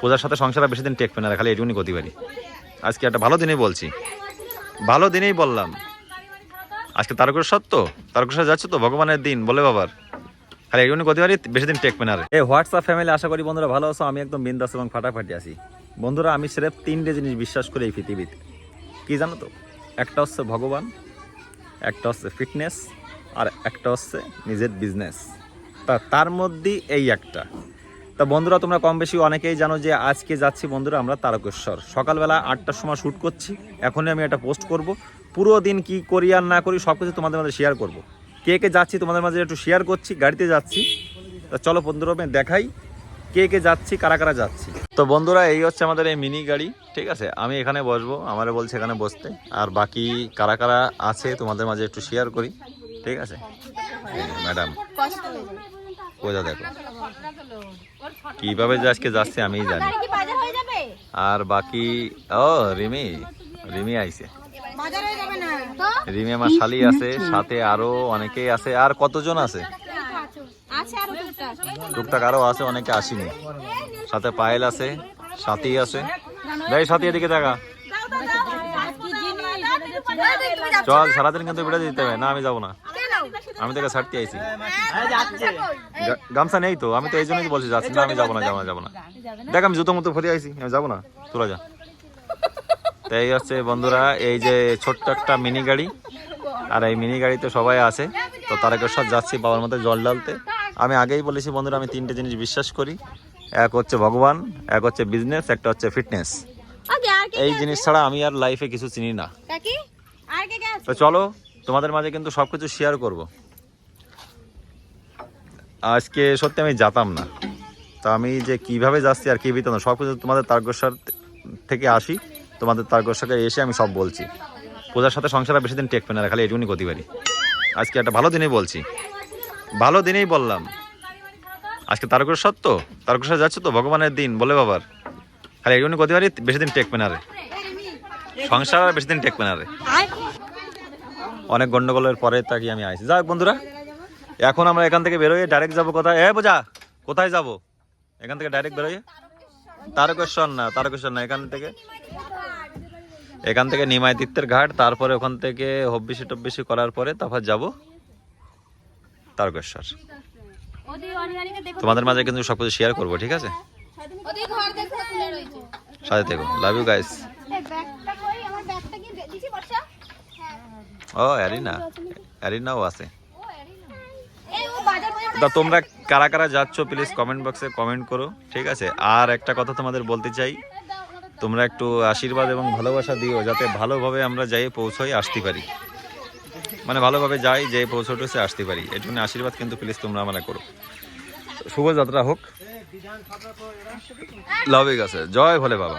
পূজার সাথে সংসার বেশি দিন টেকবে না খালি এটুকুনি গতি পারি আজকে একটা ভালো দিনেই বলছি। ভালো দিনেই বললাম। আজকে তারকের সত্য? তারকেশ্বর যাচ্ছে তো? ভগবানের দিন, বলে বাবার। খালি এটুকুনি গতি পারি বেশি দিন টেকবে না এই হোয়াটসঅ্যাপ ফ্যামিলি আশা করি বন্ধুরা ভালো আছো, আমি একদম বিন্দাস এবং ফাটাফাটি আছি। বন্ধুরা, আমি সেরেফ তিনটে জিনিস বিশ্বাস করি এই পৃথিবীতে। কি জানো তো? একটা হচ্ছে ভগবান, একটা হচ্ছে ফিটনেস আর একটা হচ্ছে নিজের বিজনেস তা তার মধ্যেই এই একটা। তা বন্ধুরা, তোমরা কম বেশি অনেকেই জানো যে আজকে যাচ্ছি বন্ধুরা আমরা তারকেশ্বর। সকালবেলা আটটার সময় শ্যুট করছি, এখনই আমি একটা পোস্ট করব। পুরো দিন কি করি আর না করি সব কিছু তোমাদের মাঝে শেয়ার করব। কে কে যাচ্ছি তোমাদের মাঝে একটু শেয়ার করছি, গাড়িতে যাচ্ছি। তা চলো বন্ধুরা, আমি দেখাই কে কে যাচ্ছি, কারা কারা যাচ্ছি। তো বন্ধুরা, এই হচ্ছে আমাদের এই মিনি গাড়ি, ঠিক আছে? আমি এখানে বসবো, আমারে বলছে এখানে বসতে। আর বাকি কারা কারা আছে তোমাদের মাঝে একটু শেয়ার করি, ঠিক আছে? ম্যাডাম কোজা দেখো। কীভাবে যে আজকে যাচ্ছে আমিই জানি। কি বাজার হয়ে যাবে? আর বাকি ও রিমি রিমি আইছে। বাজার হয়ে যাবে না? তো? রিমি আমার শালি আছে সাথে আরও অনেকেই আছে আর কতজন আছে? আছে টুকটাক। আরও আছে অনেকে আসেনি। সাথে পায়েল আছে সাথী আছে। ভাই সাথী এদিকে দেখা। চল সারাদিন কিন্তু বেড়ে দিতে হবে না আমি যাব না। আমি তোকে ছাড়তে আইছি। গামছা নেই তো আমি তো এই জন্যই তো বলছি যাচ্ছি না আমি যাব না যাব না যাব না। দেখ আমি জুতো মতো ফিরে আইছি আমি যাব না তোরা যা। তো এই হচ্ছে বন্ধুরা এই যে ছোট্ট একটা মিনি গাড়ি আর এই মিনি গাড়িতে সবাই আছে তো তারকেশ্বর যাচ্ছি বাবার মধ্যে জল ডালতে আমি আগেই বলেছি বন্ধুরা আমি তিনটে জিনিস বিশ্বাস করি এক হচ্ছে ভগবান এক হচ্ছে বিজনেস একটা হচ্ছে ফিটনেস ওকে আর কে এই জিনিস ছাড়া আমি আর লাইফে কিছু চিনি না। কাকি আর কে কে আছে? তো চলো তোমাদের মাঝে কিন্তু সব কিছু শেয়ার করব। আজকে সত্যি আমি যেতাম না। তা আমি যে কীভাবে যাচ্ছি আর কি বিতাম সব কিছু তোমাদের তারকেশ্বর থেকে আসি। তোমাদের তারকেশ্বরে এসে আমি সব বলছি। পূজার সাথে সংসার বেশি দিন টেকবে না খালি এটুকুনি গতি পারি আজকে একটা ভালো দিনেই বলছি। ভালো দিনেই বললাম। আজকে তারকেশ্বর তো, তারকেশ্বর যাচ্ছে তো, ভগবানের দিন, বলে বাবার। খালি এটুকুনি গতি পারি বেশি দিন টেকবে না রে। সংসার আর বেশি দিন টেকবে না রে। অনেক গন্ডগোলের পরে তাকি আমি আইছি। যাক বন্ধুরা এখন আমরা এখান থেকে বেরোই ডাইরেক্ট যাব কোথায়? এ বোঝা কোথায় যাব? এখান থেকে ডাইরেক্ট বেরোয় তারকেশ্বর না তারকেশ্বর না এখান থেকে। এখান থেকে নিমাই তীর্থের ঘাট তারপরে ওখান থেকে হব্বিসি টব্বিসি করার পরে তারপর যাব তারকেশ্বর। তোমাদের মাঝে কিন্তু সব কিছু শেয়ার করব ঠিক আছে? সাথে থেকো লাভ ইউ গাইস ও অ্যারিনা অ্যারিনাও আছে। এই ও বাজার বাজার তা তোমরা কারা কারা যাচ্ছ প্লিজ কমেন্ট বক্সে কমেন্ট করো ঠিক আছে? আর একটা কথা তোমাদের বলতে চাই তোমরা একটু আশীর্বাদ এবং ভালোবাসা দিও যাতে ভালোভাবে আমরা যাই পৌঁছই আসতে পারি। মানে ভালোভাবে যাই যে পৌঁছটে আসতে পারি। এর জন্য আশীর্বাদ কিন্তু প্লিজ তোমরা আমরা করো। শুভ যাত্রা হোক। লাভ আছে জয় ভোলে বাবা।